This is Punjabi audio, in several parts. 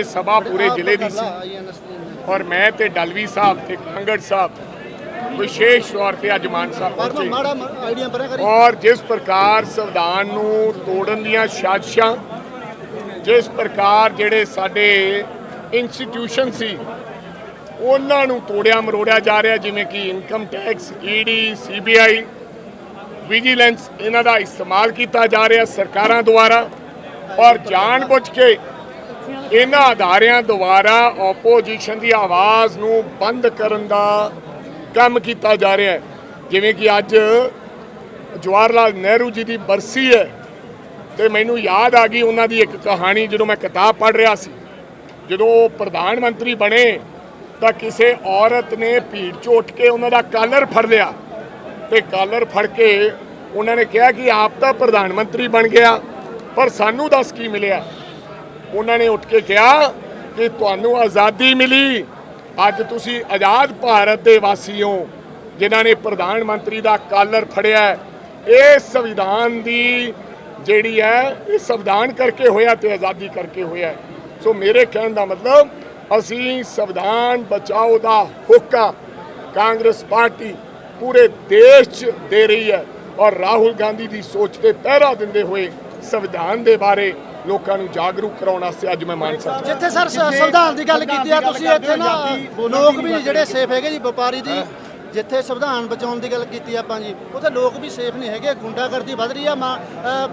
ਇਹ ਸਭਾ ਪੂਰੇ ਜ਼ਿਲ੍ਹੇ ਦੀ ਸੀ। ਔਰ ਮੈਂ ਤੇ ਡਲਵੀ ਸਾਹਿਬ ਤੇ ਕਾਂਗੜ ਸਾਹਿਬ ਵਿਸ਼ੇਸ਼ ਤੌਰ ਤੇ ਅੱਜ ਮਾਨ ਸਾਹਿਬ ਪਹੁੰਚੇ। ਔਰ ਜਿਸ ਪ੍ਰਕਾਰ ਸੰਵਿਧਾਨ ਨੂੰ ਤੋੜਨ ਦੀਆਂ ਸਾਜ਼ਿਸ਼ਾਂ ਜਿਸ ਪ੍ਰਕਾਰ ਜਿਹੜੇ ਸਾਡੇ ਇੰਸਟੀਟਿਊਸ਼ਨ ਸੀ ਉਹਨਾਂ ਨੂੰ ਤੋੜਿਆ ਮਰੋੜਿਆ ਜਾ ਰਿਹਾ ਜਿਵੇਂ ਕਿ income tax ED CBI vigilance ਇਹਨਾਂ ਦਾ ਇਸਤੇਮਾਲ ਕੀਤਾ ਜਾ ਰਿਹਾ ਸਰਕਾਰਾਂ ਦੁਆਰਾ। ਔਰ ਜਾਣਬੁੱਝ ਕੇ ਇਹਨਾਂ ਅਦਾਰਿਆਂ ਦੁਆਰਾ ਆਪੋਜੀਸ਼ਨ ਦੀ ਆਵਾਜ਼ ਨੂੰ ਬੰਦ ਕਰਨ ਦਾ ਕੰਮ ਕੀਤਾ ਜਾ ਰਿਹਾ ਹੈ। ਜਿਵੇਂ ਕਿ ਅੱਜ ਜਵਾਹਰ ਲਾਲ ਨਹਿਰੂ ਜੀ ਦੀ ਬਰਸੀ ਹੈ ਤੇ ਮੈਨੂੰ ਯਾਦ ਆ ਗਈ ਉਹਨਾਂ ਦੀ ਇੱਕ ਕਹਾਣੀ ਜਦੋਂ ਮੈਂ ਕਿਤਾਬ ਪੜ੍ਹ ਰਿਹਾ ਸੀ। ਜਦੋਂ ਉਹ ਪ੍ਰਧਾਨ ਮੰਤਰੀ ਬਣੇ ਤਾਂ ਕਿਸੇ ਔਰਤ ਨੇ ਭੀੜ 'ਚ ਉੱਠ ਕੇ ਉਹਨਾਂ ਦਾ ਕਾਲਰ ਫੜ ਲਿਆ ਤੇ ਕਾਲਰ ਫੜ ਕੇ ਉਹਨਾਂ ਨੇ ਕਿਹਾ ਕਿ ਆਪ ਤਾਂ ਪ੍ਰਧਾਨ ਮੰਤਰੀ ਬਣ ਗਿਆ, ਪਰ ਸਾਨੂੰ ਦੱਸ ਕੀ ਮਿਲਿਆ? ਉਹਨਾਂ ਨੇ ਉੱਠ ਕੇ ਕਿਹਾ ਕਿ ਤੁਹਾਨੂੰ ਆਜ਼ਾਦੀ ਮਿਲੀ। ਅੱਜ ਤੁਸੀਂ ਆਜ਼ਾਦ ਭਾਰਤ ਦੇ ਵਾਸੀ ਹੋ, ਜਿਨ੍ਹਾਂ ਨੇ ਪ੍ਰਧਾਨ ਮੰਤਰੀ ਦਾ ਕਾਲਰ ਫੜਿਆ ਇਹ ਸੰਵਿਧਾਨ ਦੀ ਜਿਹੜੀ ਹੈ, ਇਹ ਸੰਵਿਧਾਨ ਕਰਕੇ ਹੋਇਆ ਤੇ ਆਜ਼ਾਦੀ ਕਰਕੇ ਹੋਇਆ ਸੋ ਮੇਰੇ ਕਹਿਣ ਦਾ ਮਤਲਬ, ਅਸੀਂ ਸੰਵਿਧਾਨ ਬਚਾਓ ਦਾ ਹੋਕਾ ਕਾਂਗਰਸ ਪਾਰਟੀ ਪੂਰੇ ਦੇਸ਼ 'ਚ ਦੇ ਰਹੀ ਹੈ ਔਰ ਰਾਹੁਲ ਗਾਂਧੀ ਦੀ ਸੋਚ ਤੇ ਪਹਿਰਾ ਦਿੰਦੇ ਹੋਏ ਸੰਵਿਧਾਨ ਦੇ ਬਾਰੇ ਲੋਕਾਂ ਨੂੰ ਜਾਗਰੂਕ ਕਰਾਉਣ ਵਾਸਤੇ ਅੱਜ ਮੈਂ ਮਾਨ ਸਾਹਿਬ ਜਿੱਥੇ ਸਰ ਸੰਵਿਧਾਨ ਦੀ ਗੱਲ ਕੀਤੀ ਆ ਤੁਸੀਂ ਇੱਥੇ ਨਾ ਲੋਕ ਵੀ ਜਿਹੜੇ ਸੇਫ ਹੈਗੇ ਜੀ ਵਪਾਰੀ ਦੀ ਜਿੱਥੇ ਸੰਵਿਧਾਨ ਬਚਾਉਣ ਦੀ ਗੱਲ ਕੀਤੀ ਆਪਾਂ ਜੀ ਉੱਥੇ ਲੋਕ ਵੀ ਸੇਫ ਨਹੀਂ ਹੈਗੇ ਗੁੰਡਾਗਰਦੀ ਵੱਧ ਰਹੀ ਆ ਮਾ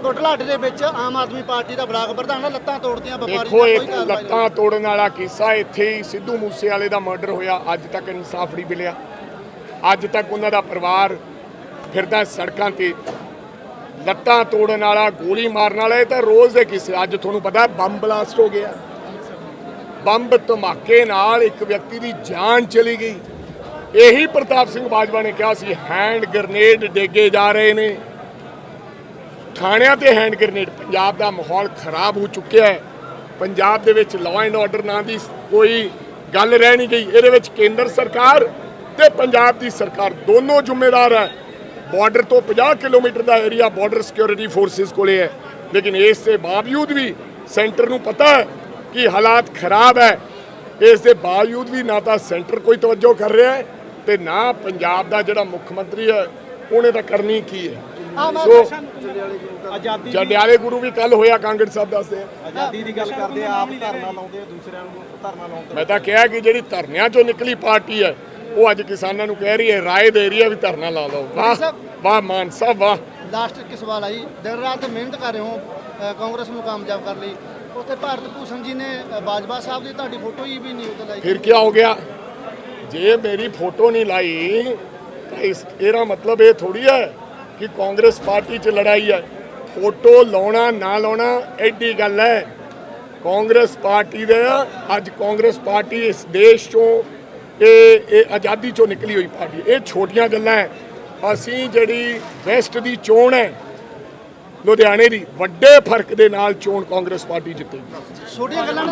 ਬੁਢਲਾਡੇ ਦੇ ਵਿੱਚ ਆਮ ਆਦਮੀ ਪਾਰਟੀ ਦਾ ਬਲਾਕ ਪ੍ਰਧਾਨ ਨੇ ਲੱਤਾਂ ਤੋੜਦੀਆਂ ਵਪਾਰੀ ਦੇਖੋ ਇੱਕ ਕੋਈ ਕਾਰਵਾਈ ਨਹੀਂ। ਲੱਤਾਂ ਤੋੜਨ ਵਾਲਾ ਕਿੱਸਾ ਇੱਥੇ ਹੀ ਸਿੱਧੂ ਮੂਸੇਵਾਲੇ ਦਾ ਮਰਡਰ ਹੋਇਆ ਅੱਜ ਤੱਕ ਇਨਸਾਫ ਨਹੀਂ ਮਿਲਿਆ। ਅੱਜ ਤੱਕ ਉਹਨਾਂ ਦਾ ਪਰਿਵਾਰ ਫਿਰਦਾ ਸੜਕਾਂ ਤੇ ਲੱਤਾਂ ਤੋੜਨ ਵਾਲਾ, ਗੋਲੀ ਮਾਰਨ ਵਾਲਾ, ਇਹ ਤਾਂ ਰੋਜ਼ ਦੇ ਕਿੱਸੇ। ਅੱਜ ਤੁਹਾਨੂੰ ਪਤਾ ਬੰਬ ਬਲਾਸਟ ਹੋ ਗਿਆ। ਬੰਬ ਧਮਾਕੇ ਨਾਲ ਇੱਕ ਵਿਅਕਤੀ ਦੀ ਜਾਨ ਚਲੀ ਗਈ। ਇਹੀ ਪ੍ਰਤਾਪ ਸਿੰਘ ਬਾਜਵਾ ਨੇ ਕਿਹਾ ਸੀ ਹੈਂਡ ਗ੍ਰਨੇਡ ਡੇਗੇ ਜਾ ਰਹੇ ਨੇ। ਥਾਣਿਆਂ ਤੇ ਹੈਂਡ ਗ੍ਰਨੇਡ ਪੰਜਾਬ ਦਾ ਮਾਹੌਲ ਖਰਾਬ ਹੋ ਚੁੱਕਿਆ ਹੈ। ਪੰਜਾਬ ਦੇ ਵਿੱਚ ਲਾਅ ਐਂਡ ਆਰਡਰ ਨਾਂ ਦੀ ਕੋਈ ਗੱਲ ਰਹਿ ਨਹੀਂ ਗਈ। ਇਹਦੇ ਵਿੱਚ ਕੇਂਦਰ ਸਰਕਾਰ ਤੇ ਪੰਜਾਬ ਦੀ ਸਰਕਾਰ ਦੋਨੋਂ ਜ਼ਿੰਮੇਦਾਰ ਹੈ। ਬਾਰਡਰ ਤੋਂ 50 ਕਿਲੋਮੀਟਰ ਦਾ ਏਰੀਆ ਬਾਰਡਰ ਸਿਕਿਉਰਿਟੀ ਫੋਰਸਿਸ ਕੋਲੇ ਹੈ। ਲੇਕਿਨ ਇਸ ਦੇ ਬਾਵਜੂਦ ਵੀ ਸੈਂਟਰ ਨੂੰ ਪਤਾ ਹੈ ਕਿ ਹਾਲਾਤ ਖਰਾਬ ਹੈ। ਇਸ ਦੇ ਬਾਵਜੂਦ ਵੀ ਨਾ ਤਾਂ ਸੈਂਟਰ ਕੋਈ ਤਵੱਜੋ ਕਰ ਰਿਹਾ ਹੈ ਤੇ ਨਾ ਪੰਜਾਬ ਦਾ ਜਿਹੜਾ ਮੁੱਖ ਮੰਤਰੀ ਹੈ ਉਹਨੇ ਤਾਂ ਕਰਨੀ ਕੀ ਹੈ। ਸੋ ਆਜ਼ਾਦੀ ਜੰਡਿਆਲੇ ਗੁਰੂ ਵੀ ਕੱਲ ਹੋਇਆ ਕਾਂਗੜ ਸਾਹਿਬ ਦੱਸਦੇ ਆ। ਆਜ਼ਾਦੀ ਦੀ ਗੱਲ ਕਰਦੇ ਆ ਆਪ ਧਰਨਾ ਲਾਉਂਦੇ ਆ ਦੂਸਰਿਆਂ ਨੂੰ ਧਰਨਾ ਲਾਉਂਦੇ ਮੈਂ ਤਾਂ ਕਿਹਾ ਕਿ ਜਿਹੜੀ ਧਰਨਿਆਂ ਚੋਂ ਨਿਕਲੀ ਪਾਰਟੀ ਹੈ ਉਹ ਅੱਜ ਕਿਸਾਨਾਂ ਨੂੰ ਕਹਿ ਰਹੀ ਹੈ ਰਾਏ ਦੇ ਰਹੀ ਹੈ ਵੀ ਧਰਨਾ ਲਾ ਲਓ। ਵਾਹ ਵਾਹ ਮਾਨ ਸਾਹਿਬ ਵਾਹ। ਲਾਸਟ ਇੱਕ ਸਵਾਲ ਆ ਜੀ। ਦਿਨ ਰਾਤ ਮਿਹਨਤ ਕਰ ਰਹੇ ਹੋ ਕਾਂਗਰਸ ਨੂੰ ਕਾਮਯਾਬ ਕਰ ਲਈ। ਉੱਥੇ ਭਾਰਤ ਭੂਸ਼ਣ ਜੀ ਨੇ ਬਾਜਵਾ ਸਾਹਿਬ ਦੀ ਤੁਹਾਡੀ ਫੋਟੋ ਹੀ ਵੀ ਨਹੀਂ ਉੱਤੇ ਲਾਈ। ਫਿਰ ਕੀ ਹੋ ਗਿਆ? ਜੇ ਮੇਰੀ ਫੋਟੋ ਨਹੀਂ ਲਾਈ ਤਾਂ ਇਸ ਇਹਦਾ ਮਤਲਬ ਇਹ ਥੋੜੀ ਹੈ ਕਿ ਕਾਂਗਰਸ ਪਾਰਟੀ 'ਚ ਲੜਾਈ ਹੈ। ਫੋਟੋ ਲਾਉਣਾ ਨਾ ਲਾਉਣਾ ਐਡੀ ਗੱਲ ਹੈ। ਕਾਂਗਰਸ ਪਾਰਟੀ ਦੇ ਅੱਜ ਕਾਂਗਰਸ ਪਾਰਟੀ ਇਸ ਦੇਸ਼ 'ਚੋਂ ਇਹ ਇਹ ਆਜ਼ਾਦੀ 'ਚੋਂ ਨਿਕਲੀ ਹੋਈ ਪਾਰਟੀ, ਇਹ ਛੋਟੀਆਂ ਗੱਲਾਂ ਹੈ ਅਸੀਂ ਜਿਹੜੀ ਵੈਸਟ ਦੀ ਚੋਣ ਹੈ ਲੁਧਿਆਣੇ ਦੀ ਵੱਡੇ ਫ਼ਰਕ ਦੇ ਨਾਲ ਚੋਣ ਕਾਂਗਰਸ ਪਾਰਟੀ ਜਿੱਤੇਗੀ। ਛੋਟੀਆਂ ਗੱਲਾਂ